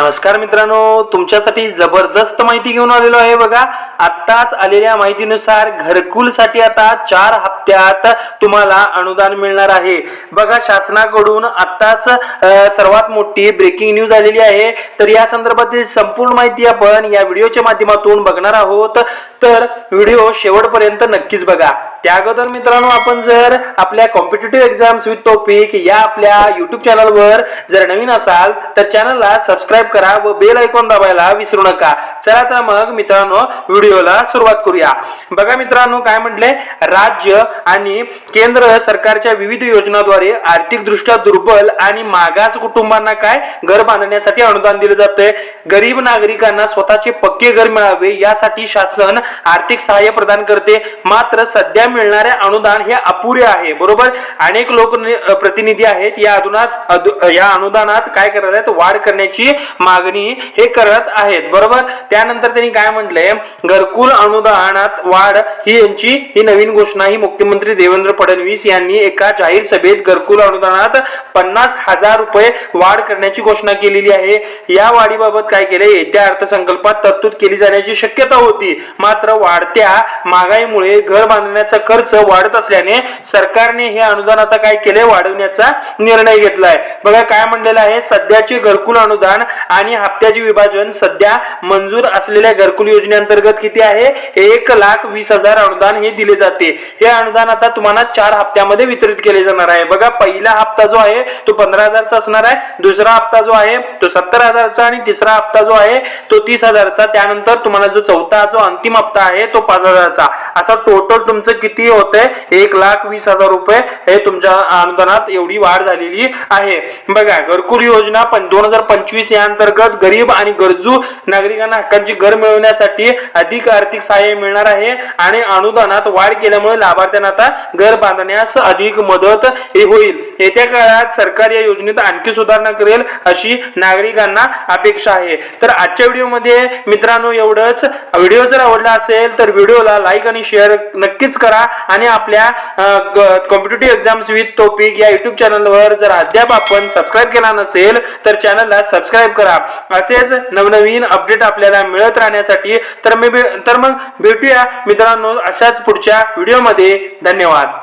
नमस्कार मित्रांनो तुमच्यासाठी जबरदस्त माहिती घेऊन आलेलो आहे बघा. आत्ताच आलेल्या माहितीनुसार घरकुलसाठी आता चार हप्त्यात तुम्हाला अनुदान मिळणार आहे. बघा शासनाकडून आत्ताच सर्वात मोठी ब्रेकिंग न्यूज आलेली आहे. तर या संदर्भातील संपूर्ण माहिती आपण या व्हिडिओच्या माध्यमातून बघणार आहोत. तर व्हिडिओ शेवटपर्यंत नक्कीच बघा. त्या अगोदर मित्रांनो आपण जर आपल्या कॉम्पिटेटिव्ह एक्झाम्स विथ टॉपिक या आपल्या युट्यूब चॅनलवर जर नवीन असाल तर चॅनलला सबस्क्राईब करा व बेल ऐकून दाबायला विसरू नका. चला तर मग मित्रांनो व्हिडिओला सुरुवात करूया. बघा मित्रांनो काय म्हटले? राज्य आणि केंद्र सरकारच्या विविध योजनाद्वारे आर्थिकदृष्ट्या दुर्बल आणि मागास कुटुंबांना काय? घर बांधण्यासाठी अनुदान दिले जाते गरीब नागरिकांना स्वतःचे पक्के घर मिळावे यासाठी शासन आर्थिक सहाय्य प्रदान करते. मात्र सध्या मिळणारे अनुदान हे अपुरे आहे बरोबर? अनेक लोक प्रतिनिधी आहेत. या अनुदानात या अनुदानात काय करत आहेत? वाढ करण्याची मागणी हे करत आहेत बरोबर? त्यानंतर त्यांनी काय म्हटलंय? घरकुल अनुदानात वाढ ही यांची ही नवीन घोषणा ही मुख्यमंत्री देवेंद्र फडणवीस यांनी एका जाहीर सभेत घरकुल अनुदानात पन्नास हजार रुपये वाढ करण्याची घोषणा केलेली आहे. या वाढीबाबत काय केले येत्या अर्थसंकल्पात तरतूद केली जाण्याची शक्यता होती. मात्र वाढत्या महागाईमुळे घर बांधण्याचा खर्च वाढत असल्याने सरकारने हे अनुदान आता काय केले वाढवण्याचा निर्णय घेतलाय. बघा काय म्हणलेलं आहे? सध्याचे घरकुल अनुदान आणि हप्त्याचे विभाजन सध्या मंजूर असलेल्या घरकुल योजनेअंतर्गत किती आहे? एक लाख वीस हजार अनुदान हे दिले जाते. हे अनुदान आता तुम्हाला चार हप्त्यामध्ये वितरित केले जाणार आहे. बघा पहिला हप्ता जो आहे तो पंधरा हजारचा असणार आहे. दुसरा हप्ता जो आहे तो सत्तर हजारचा आणि तिसरा हप्ता जो आहे तो तीस हजारचा. त्यानंतर तुम्हाला जो चौथा जो अंतिम हप्ता आहे तो पाच हजारचा. असा टोटल तुमचं किती होतंय? एक लाख वीस हजार रुपये हे तुमच्या अनुदानात एवढी वाढ झालेली आहे. बघा घरकुल योजना पण दोन हजार पंचवीस या अंतर्गत गरीब आणि गरजू नागरिकांना हक्कांची घर मिळवण्यासाठी अधिक आर्थिक सहाय्य मिळणार आहे आणि अनुदानात वाढ केल्यामुळे लाभार्थ्यांना आता घर बांधण्यास अधिक मदत होईल. येत्या काळात सरकार या योजनेत आणखी सुधारणा करेल अशी नागरिकांना अपेक्षा आहे. तर आजच्या व्हिडिओमध्ये मित्रांनो एवढंच. व्हिडिओ जर आवडला असेल तर व्हिडिओला लाईक आणि शेअर नक्कीच करा आणि आपल्या कॉम्पिटेटिव्ह एक्झाम्स विथ टॉपिक या युट्यूब चॅनलवर जर अद्याप आपण सबस्क्राईब केला नसेल तर चॅनलला सबस्क्राईब करा. असेच नवनवीन अपडेट आपल्याला मिळत राहण्यासाठी तर मी तर मग भेटूया मित्रांनो अशाच पुढच्या व्हिडिओमध्ये धन्यवाद.